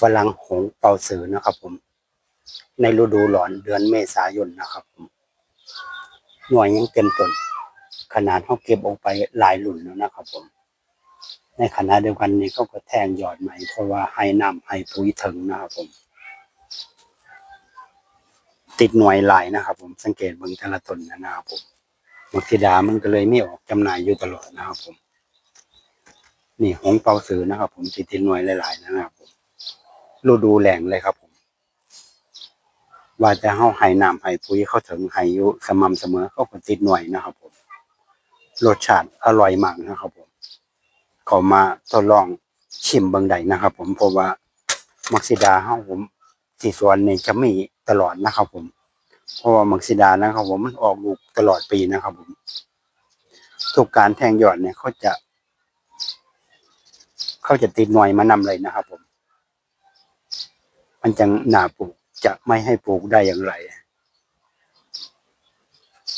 ฝรั่งหงเป่าสือนะครับผม ในฤดูร้อนเดือนเมษายนนะครับผมหน่วยยังเต็มต้นขนาดเขาเก็บออกไปหลายหลุนแล้วนะครับผม ในขณะเดียวกันนี้เขาก็แทงยอดใหม่เพราะว่าให้น้ำให้ปุ๋ยถึงนะครับผม ติดหน่วยหลายนะครับผมสังเกตเบิ่งแต่ละต้นนะครับผมมักซิดามันก็เลยไม่ออกจำหน่ายอยู่ตลอดนะครับผม นี่หงเป่าสือนะครับผมติดติดหน่วยหลาย ๆ นะครับผม ฤดูแหลงเลยครับผมว่าจะเฮาให้น้ำให้ปุ๋ยเข้าถึงให้อยู่สม่ำเสมอเขาก็ติดหน่วยนะครับผมรสชาติอร่อยมากนะครับผมเขามาทดลองชิมบิ่งได้นะครับ ผมเพราะว่ามักซิดาเฮาผมที่สวนนี่จะมีตลอดนะครับ ผม เพราะว่ามักซิดานะครับ ผมมันออกลูกตลอดปีนะครับ ผม ทุกการแทงยอดเนี่ยเขาจะ เขาจะติดหน่วยมานำเลยนะครับ ผม มันจังหนาปลูกจะไม่ให้ปลูกได้อย่างไร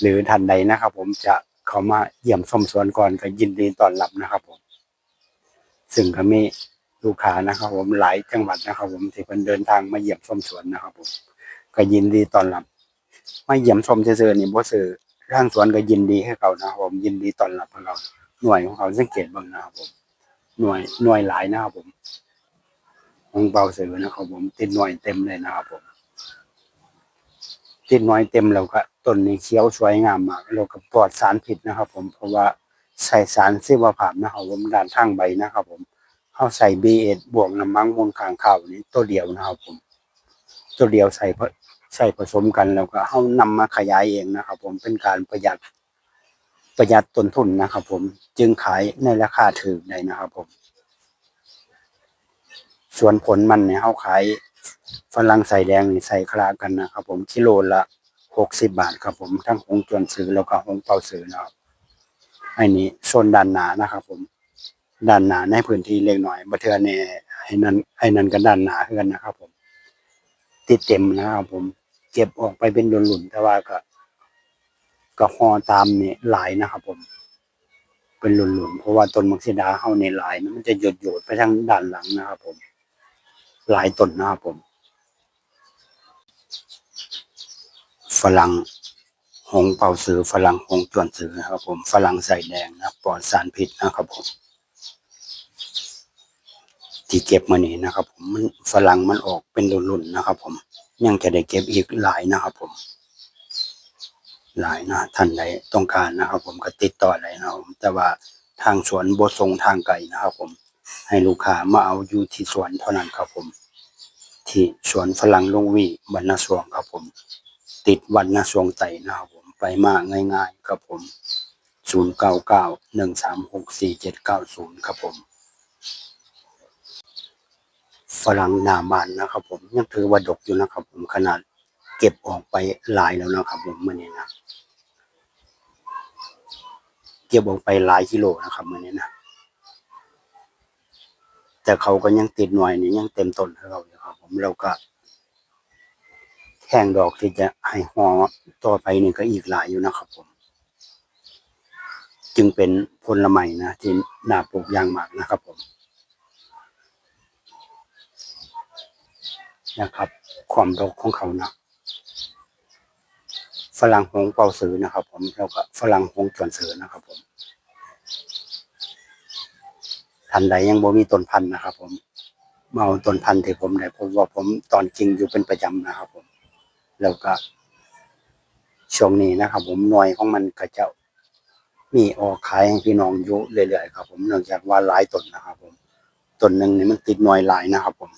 หรือทันใดนะครับ ผมจะเขามาเยี่ยมชมสวนก่อนก็ยินดีต้อนรับนะครับ ผม ซึ่งก็มีลูกค้านะครับ ผมหลายจังหวัดนะครับ ผมที่เพิ่นเดินทางมาเยี่ยมชมสวนนะครับ ผม ก็ยินดีต้อนรับมาเยี่ยมชมซื่อๆนี่บ่ซื้อทางสวนก็ยินดีให้เขานะครับผมยินดีต้อนรับให้เขาหน่วยของเขาสังเกตบิ่งนะครับผม หน่วยหน่วยหลายนะครับผม ของเบาเสือนะครับผมติดหน่วยเต็มเลยนะครับผม ติดหน่วยเต็มแล้วก็ต้นนี้เขียวสวยงามมากแล้วก็ปลอดสารพิษนะครับ ผมเพราะว่าใส่สารซีวภาพนะครับผมด้านข้างใบนะครับ ผมเขาใส่ B1 บวกน้ำมันมูลคางข้าวนี้ตัวเดียวนะครับผม ตัวเดียวใส่ผใส่ผสมกันแล้วก็เขานำมาขยายเองนะครับ ผมเป็นการประหยัดประหยัดต้นทุนนะครับ ผมจึงขายในราคาถูกได้นะครับ ผม ส่วนผลมันเนี่ยเขาขายฝรั่งใส่แดงนี่ใส่คลากันนะครับผมกิโลละหกสิบบาทครับผมทั้งหงจวนซื้อแล้วก็หงเปาซื้อนะครับอันนี้โซนด้านหนานะครับ ผมด้านหนาในพื้นที่เล็กหน้อยบัเทือเนี่ยไอ้นั้นไอ้นั้นก็ด้านหนาเฮือนนะครับ ผม ติดเต็มนะครับผม เก็บออกไปเป็นหลุนๆแต่ว่าก็ก็ฮอตามนี่หลายนะครับ ผม เป็นหลุนๆเพราะว่าต้นมักซิดาเฮาในหลายนะมันจะหยดหยดๆไปทางด้านหลังนะครับ ผม ลายต้นนะครับผม ฝรั่งหงเป่าสือฝรั่งหงจวนสือนะครับ ผมฝรั่งใส่แดงนะปลอดสารพิษนะครับผม ที่เก็บมานี่นะครับ ผมมันฝรั่งมันออกเป็นรุ่นๆนะครับ ผมยังจะได้เก็บอีกหลายนะครับ ผม หลายนะท่านใดต้องการนะครับ ผมก็ติดต่อได้นะครับผมแต่ว่าทางสวนบทรงทางไกลนะครับ ผม ให้ลูกค้ามาเอาอยู่ที่สวนเท่านั้นครับผม ที่สวนฝรั่งลงวีบรรณสวงครับผม ติดวันนาสวงไตนะครับผมไปมาง่าย ๆ ครับผมศูนย์เก้าเก้าหนึ่งสามหกสี่เจ็ดเก้าศูนย์ครับผม ฝรั่งหนาบานนะครับผมยังถือว่าดกอยู่นะครับผมขนาดเก็บออกไปหลายแล้วนะครับผมเมื่อนี้นะ เก็บออกไปหลายกิโลนะครับเมื่อนี้นะ แต่เขาก็ยังติดหน่วยนี่ยังเต็มต้นให้เราอยู่ครับ ผมเราก็แข่งดอกที่จะให้หอต่อไปนี่ก็อีกหลายอยู่นะครับ ผม จึงเป็นผลไม้นะที่น่าปลูกอย่างมากนะครับ ผมนะครับความดกของเขานะฝรั่งหงเป่าสือนะครับ ผมแล้วก็ฝรั่งหงจวนสือนะครับ ผม ท่านใดยังบ่มีต้นพันธุ์นะครับ ผมมาเอาต้นพันธุ์ที่ผมได้ผมว่าผมตอนจริงอยู่เป็นประจำนะครับ ผม แล้วก็ช่วงนี้นะครับ ผมหน่วยของมันก็จะมีออกขายให้พี่น้องอยู่เรื่อยๆครับ ผมเนื่องจากว่าหลายต้นนะครับ ผมต้นหนึ่งนี่มันติดหน่วยหลายนะครับ ผม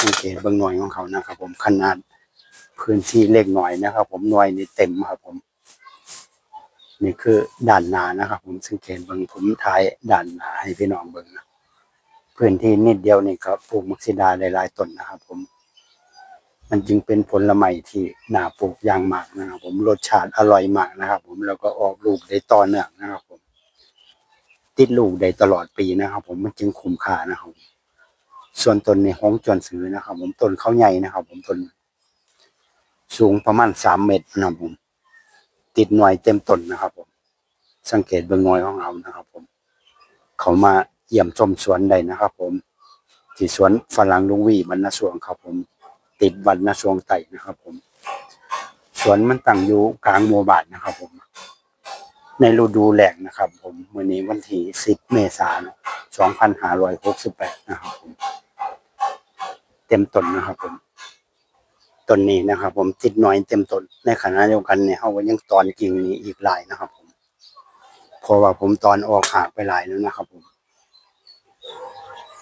สังเกตเบื้องหน่วยของเขานะครับ ผมขนาดพื้นที่เล็กหน่อยนะครับ ผมหน่วยนี่เต็มครับ ผม นี่คือด้านนานะครับผมสังเกตเบื้งผมถ่ายด้านนาให้พี่น้องเบื้งนะพื้นที่นิดเดียวนี่ก็ปลูกมักซิดาหลายต้นนะครับผม มันจึงเป็นผลไม้ที่น่าปลูกอย่างมากนะครับผมรสชาติอร่อยมากนะครับผมแล้วก็ออกลูกได้ต่อเนื่องนะครับผม ติดลูกได้ตลอดปีนะครับ ผมมันจึงคุ้มค่านะครับส่วนต้นในห้องจวนซื้อนะครับ ผมต้นเขาใหญ่นะครับ ผมต้นสูงประมาณสามเมตรนะครับผม ติดหน่วยเต็มต้นนะครับ ผม สังเกตเบื้องหน่วยของเรานะครับ ผม เขามาเยี่ยมชมสวนได้นะครับ ผม ที่สวนฝรั่งลุงวีบรรณสวงครับ ผม ติดบรรณสวงไต่นะครับ ผม สวนมันตั้งอยู่กลางหมู่บ้านนะครับ ผม ในฤดูแล้งนะครับ ผมวันนี้วันที่ 10 เมษายน2568 นะครับผม เต็มต้นนะครับ ผม ต้นนี้นะครับ ผมติดหน้อยเต็มต้นในขณะเดียวกันเนี่ยเขาก็ยังตอนกิ่งนี้อีกหลายนะครับ ผมเพราะว่าผมตอนออกหากไปหลายแล้วนะครับ ผม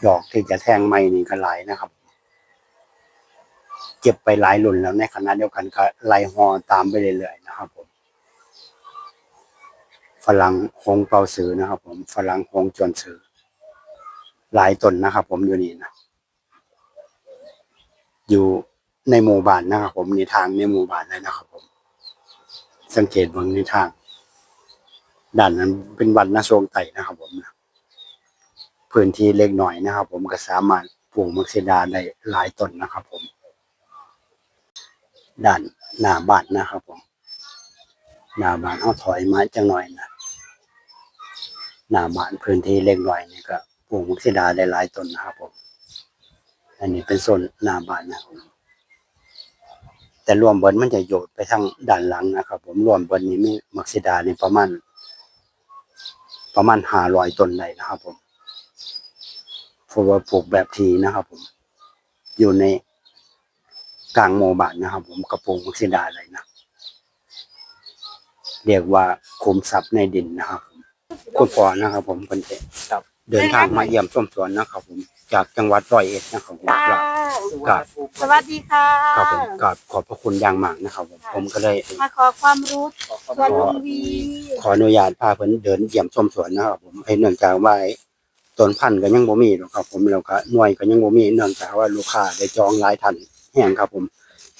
ดอกที่จะแทงไม่นี่ก็หลายนะครับเก็บไปหลายรุ่นแล้วในขณะเดียวกันก็ไล่ฮอตามไปเรื่อยๆนะครับ ผมฝรั่งหงเปาสือนะครับ ผมฝรั่งหงจวนสือหลายต้นนะครับ ผมอยู่นี่นะอยู่ ในหมู่บ้านนะครับผมในทางในหมู่บ้านเลยนะครับผม สังเกตเบางในทางด้านนั้นเป็นวันนาโซงไต่นะครับผมนะพื้นที่เล็กหน่อยนะครับ ผมก็สามารถปลูกมักซิดาได้หลายต้นนะครับ ผม ด้านหน้าบ้านนะครับ ผมหน้าบ้านเอาถอยมาจังหน่อยนะหน้าบ้านพื้นที่เล็กหน่อยนี่ก็ปลูกมักซิดาได้หลายต้นนะครับ ผม อันนี้เป็นโซนหน้าบ้านนะครับ แต่รวมเบิร์นมันจะโยดไปทางด้านหลังนะครับ ผมรวมเบิร์นนี้มีมักซิดานี่ประมาณประมาณห้าร้อยต้นได้นะครับ ผมเพราะว่าปลูกแบบทีนะครับ ผม อยู่ในกลางหมู่บ้านนะครับ ผมกระปลูกมักซิดาเลยนะเรียกว่าคุมทรัพย์ในดินนะครับผมคุณพ่อนะครับ ผมคนเครับเดินทางมาเยี่ยมชมสวนนะครับ ผมจากจังหวัดร้อยเอ็ดนะครับผม ค่ะครับ สวัสดีค่ะ ครับผมกราบขอบพระคุณอย่างมากนะครับผมผมก็ได้มาขอความรู้สวนลุงวีขออนุญาตพาเพิ่นเดินเยี่ยมชมสวนนะครับผมให้เนื่องจากว่าต้นพันธุ์ก็ยังบ่มีหรอกครับ ผมแล้วก็หน่วยก็ยังบ่มีเนื่องจากว่าลูกค้าได้จองหลายท่านแห้งครับ ผม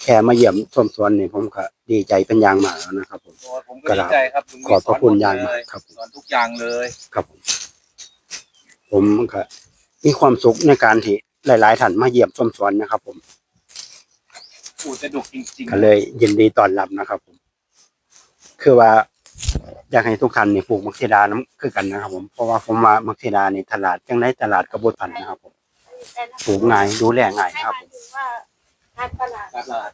แค่มาเยี่ยมชมสวนนี่ผมก็ดีใจเป็นอย่างมากแล้วนะครับ ผมโอ้ผมก็ดีใจครับลุงขอบพระคุณสนหมดอย่างเลมากครับสอนทุกอย่างเลย ครับผมผมก็มีความสุขในการที่ หลาย ๆ ท่านมาเยี่ยมชมสวนนะครับ ผมอูจะดุกจริงๆก็เลยยินดีต้อนรับนะครับ ผม คือว่า อยากให้ทุกท่านนี่ปลูกมักซิดาน้ำคือกันนะครับ ผมเพราะว่าผมว่ามักซิดานี่ตลาดจังไดตลาดกระบดพันธุ์นะครับ ผมปลูกง่ายดูแลง่ายให้ครับหผมมายถึงว่าการตลาด ตลาด